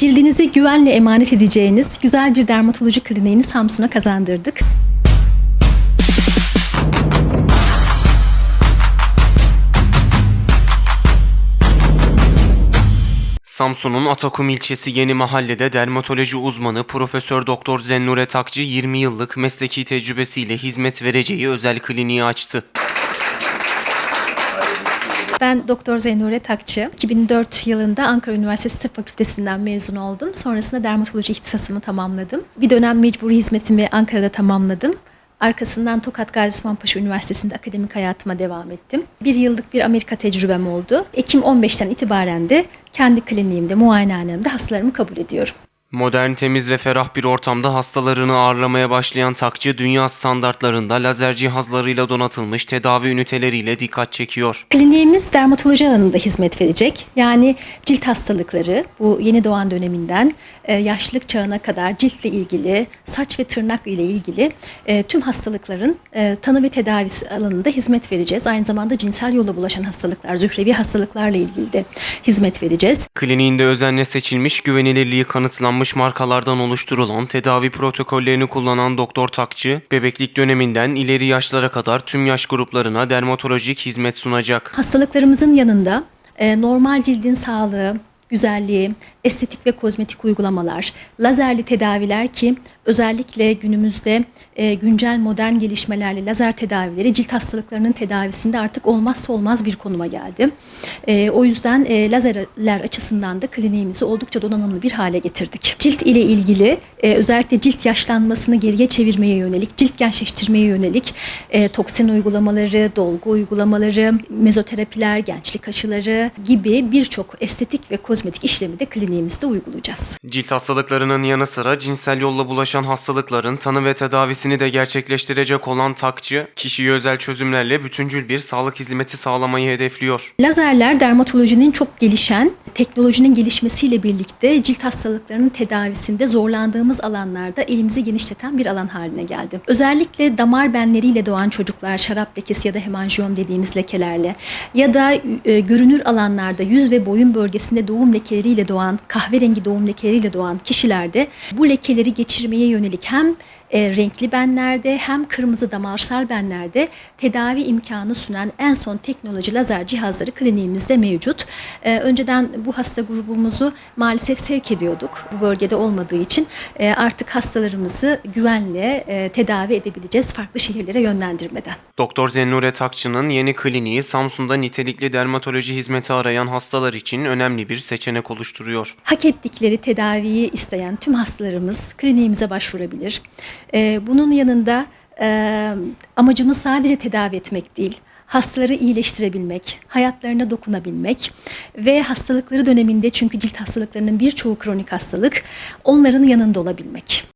Cildinizi güvenle emanet edeceğiniz güzel bir dermatoloji kliniğini Samsun'a kazandırdık. Samsun'un Atakum ilçesi Yeni Mahalle'de dermatoloji uzmanı Profesör Doktor Zennure Takçı 20 yıllık mesleki tecrübesiyle hizmet vereceği özel kliniği açtı. Ben Doktor Zeynure Takçı. 2004 yılında Ankara Üniversitesi Tıp Fakültesinden mezun oldum. Sonrasında dermatoloji ihtisasımı tamamladım. Bir dönem mecburi hizmetimi Ankara'da tamamladım. Arkasından Tokat Gazi Osman Paşa Üniversitesi'nde akademik hayatıma devam ettim. Bir yıllık bir Amerika tecrübem oldu. Ekim 15'ten itibaren de kendi kliniğimde, muayenehanemde hastalarımı kabul ediyorum. Modern, temiz ve ferah bir ortamda hastalarını ağırlamaya başlayan Takçı, dünya standartlarında lazer cihazlarıyla donatılmış tedavi üniteleriyle dikkat çekiyor. Kliniğimiz dermatoloji alanında hizmet verecek. Yani cilt hastalıkları bu yeni doğan döneminden e, yaşlılık çağına kadar ciltle ilgili, saç ve tırnak ile ilgili e, tüm hastalıkların e, tanı ve tedavisi alanında hizmet vereceğiz. Aynı zamanda cinsel yolla bulaşan hastalıklar, zührevi hastalıklarla ilgili de hizmet vereceğiz. Kliniğinde özenle seçilmiş, güvenilirliği kanıtlanmış markalardan oluşturulan tedavi protokollerini kullanan Doktor Takçı, bebeklik döneminden ileri yaşlara kadar tüm yaş gruplarına dermatolojik hizmet sunacak. Hastalıklarımızın yanında e, normal cildin sağlığı, güzelliği, estetik ve kozmetik uygulamalar, lazerli tedaviler ki özellikle günümüzde e, güncel modern gelişmelerle lazer tedavileri cilt hastalıklarının tedavisinde artık olmazsa olmaz bir konuma geldi. E, o yüzden e, lazerler açısından da kliniğimizi oldukça donanımlı bir hale getirdik. Cilt ile ilgili e, özellikle cilt yaşlanmasını geriye çevirmeye yönelik, cilt gençleştirmeye yönelik e, toksin uygulamaları, dolgu uygulamaları, mezoterapiler, gençlik aşıları gibi birçok estetik ve kozmetik işlemi de kliniğimizde uygulayacağız. Cilt hastalıklarının yanı sıra cinsel yolla bulaşan hastalıkların tanı ve tedavisini de gerçekleştirecek olan Takçı, kişiye özel çözümlerle bütüncül bir sağlık hizmeti sağlamayı hedefliyor. Lazerler dermatolojinin çok gelişen, teknolojinin gelişmesiyle birlikte cilt hastalıklarının tedavisinde zorlandığımız alanlarda elimizi genişleten bir alan haline geldi. Özellikle damar benleriyle doğan çocuklar, şarap lekesi ya da hemanjiyom dediğimiz lekelerle ya da e, görünür alanlarda yüz ve boyun bölgesinde doğum lekeleriyle doğan, kahverengi doğum lekeleriyle doğan kişilerde bu lekeleri geçirmeye yönelik hem e, renkli benlerde hem kırmızı damarsal benlerde tedavi imkanı sunan en son teknoloji lazer cihazları kliniğimizde mevcut. E, önceden bu hasta grubumuzu maalesef sevk ediyorduk bu bölgede olmadığı için e, artık hastalarımızı güvenle e, tedavi edebileceğiz farklı şehirlere yönlendirmeden. Doktor Zennure Takçı'nın yeni kliniği Samsun'da nitelikli dermatoloji hizmeti arayan hastalar için önemli bir seçenek oluşturuyor. hak ettikleri tedaviyi isteyen tüm hastalarımız kliniğimize başvurabilir. Ee, bunun yanında e, amacımız sadece tedavi etmek değil, hastaları iyileştirebilmek, hayatlarına dokunabilmek ve hastalıkları döneminde çünkü cilt hastalıklarının birçoğu kronik hastalık, onların yanında olabilmek.